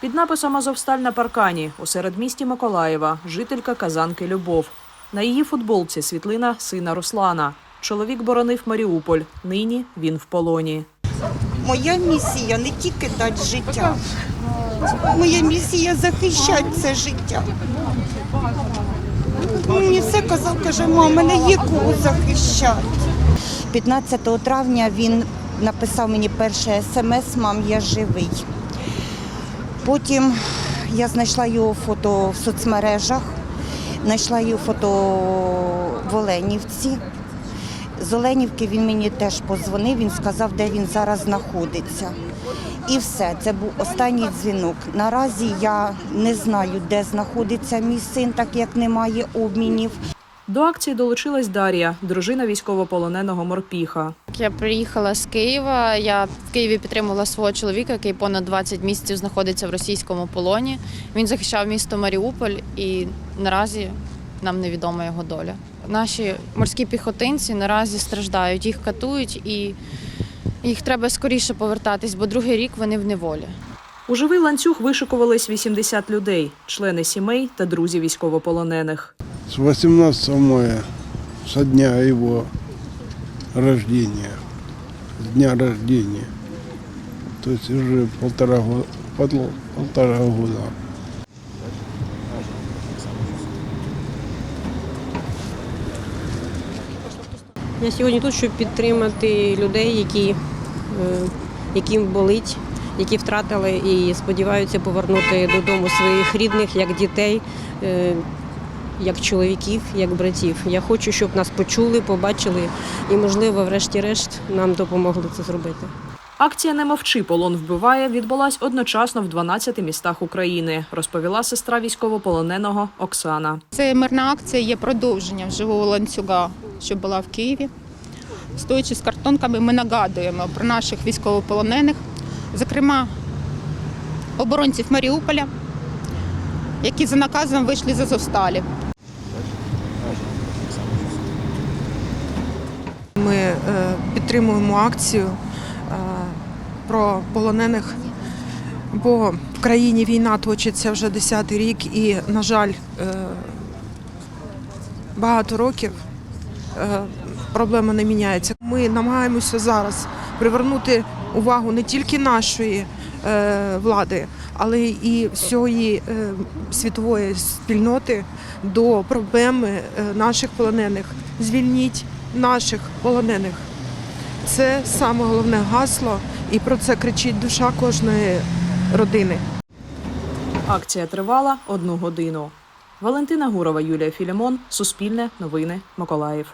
Під написом Азовсталь на паркані у середмісті Миколаєва жителька Казанки Любов. На її футболці світлина сина Руслана. Чоловік боронив Маріуполь. Нині він в полоні. Моя місія не тільки дати життя. Моя місія захищати це життя. Мені все казав, каже, мама, мене є кого захищати. 15 травня він написав мені перше смс, мам, я живий. Потім я знайшла його фото в соцмережах, знайшла його фото в Оленівці. З Оленівки він мені теж позвонив, він сказав, де він зараз знаходиться. І все, це був останній дзвінок. Наразі я не знаю, де знаходиться мій син, так як немає обмінів. До акції долучилась Дар'я, дружина військовополоненого морпіха. Я приїхала з Києва. Я в Києві підтримувала свого чоловіка, який понад 20 місяців знаходиться в російському полоні. Він захищав місто Маріуполь, і наразі нам невідома його доля. Наші морські піхотинці наразі страждають, їх катують і їх треба скоріше повертатись, бо другий рік вони в неволі. У живий ланцюг вишикувались 80 людей, члени сімей та друзі військовополонених. С 18 мая, со дня его рождения, с дня рождения. То есть уже полтора, го- пол- полтора года. Я сьогодні тут, щоб підтримати людей, які, е, яким болить, які втратили і сподіваються повернути додому своїх рідних, як дітей, е, як чоловіків, як братів. Я хочу, щоб нас почули, побачили і, можливо, врешті-решт нам допомогли це зробити. Акція «Не мовчи, полон вбиває» відбулась одночасно в 12 містах України, розповіла сестра військовополоненого Оксана. Це мирна акція є продовженням живого ланцюга, що була в Києві. Стоячи з картонками, ми нагадуємо про наших військовополонених, зокрема оборонців Маріуполя, які за наказом вийшли з Азовсталі. Ми е, підтримуємо акцію е, про полонених, бо в країні війна точиться вже 10-й рік і, на жаль, е, багато років проблема не міняється. Ми намагаємося зараз привернути увагу не тільки нашої влади, але і всієї світової спільноти до проблеми наших полонених. Звільніть наших полонених. Це саме головне гасло, і про це кричить душа кожної родини. Акція тривала одну годину. Валентина Гурова, Юлія Філімон, Суспільне, Новини, Миколаїв.